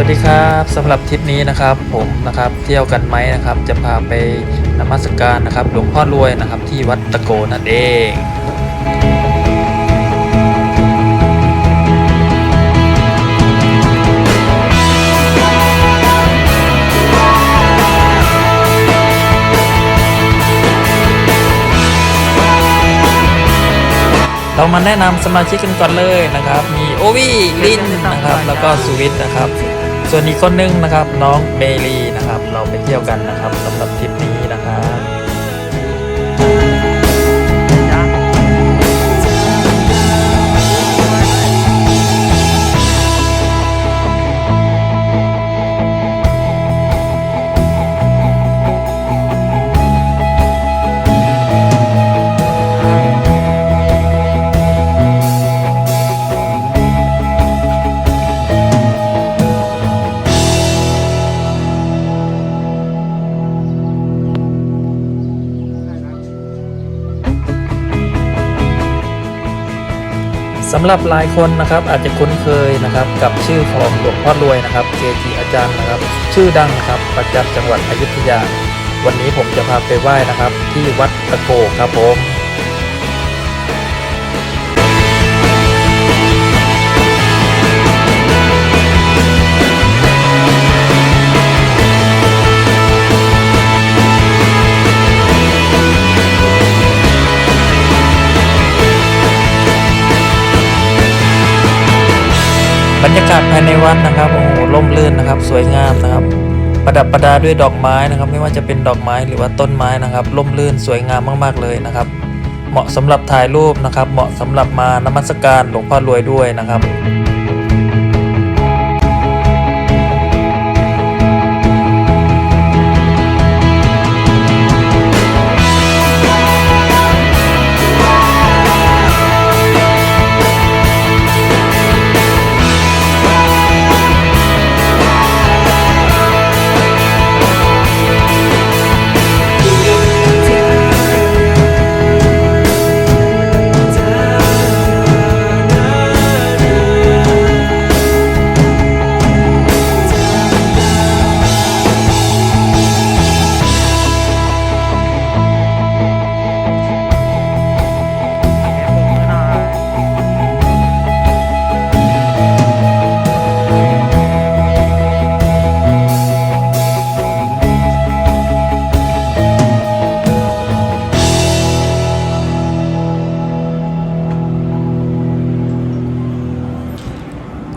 วัสดีครับสำหรับทริปนี้นะครับผมนะครับเที่ยวกันไหมนะครับ จะพาไปนมัสการนะครับ หลวงพ่อรวยนะครับ ที่วัดตะโกนั่นเองเรามาแนะนำสมาชิกกันก่อนเลยนะครับ มีโอวี่ลินนะครับ แล้วก็สุวิทนะครับ ส่วนอีกคนนึงนะครับน้องเมลีนะครับ เราไปเที่ยวกันนะครับสำหรับทริปนี้นะครับ สำหรับหลายคนนะครับอาจจะคุ้นเคยนะครับกับชื่อของหลวงพ่อรวยนะครับเกจิอาจารย์นะครับ ชื่อดังนะครับประจำจังหวัดอยุธยา วันนี้ผมจะพาไปไหว้นะครับ ที่วัดตะโกครับผม รรยากาศภายในวัดนะครับโอ้โหร่มรื่นนะครับ สวยงามนะครับ ประดับประดาด้วยดอกไม้นะครับ ไม่ว่าจะเป็นดอกไม้หรือว่าต้นไม้นะครับร่มรื่นสวยงามมากๆเลยนะครับ เหมาะสำหรับถ่ายรูปนะครับ เหมาะสำหรับมานมัสการหลวงพ่อรวยด้วยนะครับ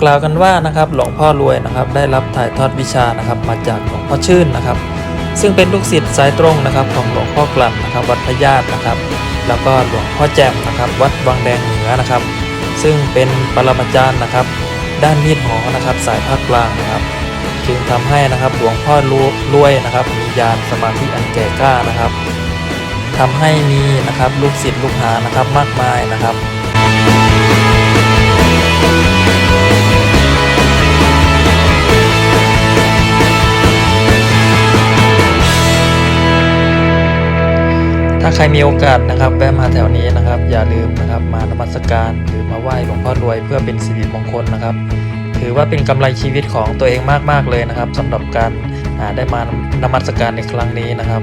กล่าวกันว่านะครับหลวงพ่อรวยนะครับได้รับถ่ายทอดวิชานะครับมาจากหลวงพ่อชื่นนะครับ ซึ่งเป็นลูกศิษย์สายตรงนะครับของหลวงพ่อกลั่นนะครับวัดพญาตนะครับ แล้วก็หลวงพ่อแจ่มนะครับวัดวังแดงเหนือนะครับ ซึ่งเป็นปรมาจารย์นะครับ ด้านมีดหมอนะครับสายภาคกลางนะครับจึงทำให้นะครับหลวงพ่อรวยนะครับมีญาณสมาธิอันแก่กล้านะครับทำให้มีนะครับลูกศิษย์ลูกหานะครับมากมายนะครับ ใครมีโอกาสนะครับแวะมาแถวนี้นะครับ อย่าลืมนะครับมานมัสการหรือมาไหว้หลวงพ่อรวยเพื่อเป็นสิริมงคลนะครับ ถือว่าเป็นกำไรชีวิตของตัวเองมากๆเลยนะครับสำหรับการได้มานมัสการในครั้งนี้นะครับ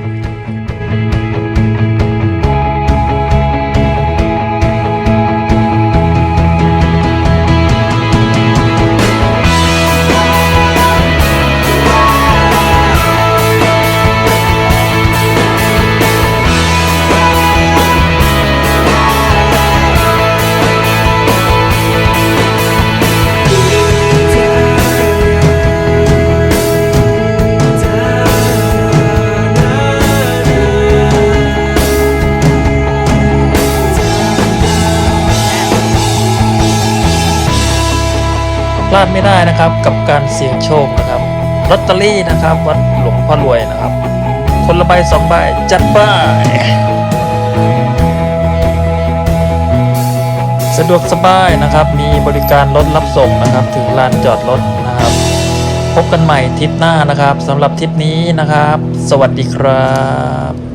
พลาดไม่ได้นะครับกับการเสี่ยงโชคนะครับลอตเตอรี่นะครับ วัดหลวงพ่อรวยนะครับ คนละใบสองใบจัดไปสะดวกสบายนะครับ มีบริการรถรับส่งนะครับ ถึงลานจอดรถนะครับ พบกันใหม่ทริปหน้านะครับสำหรับทริปนี้นะครับ สวัสดีครับ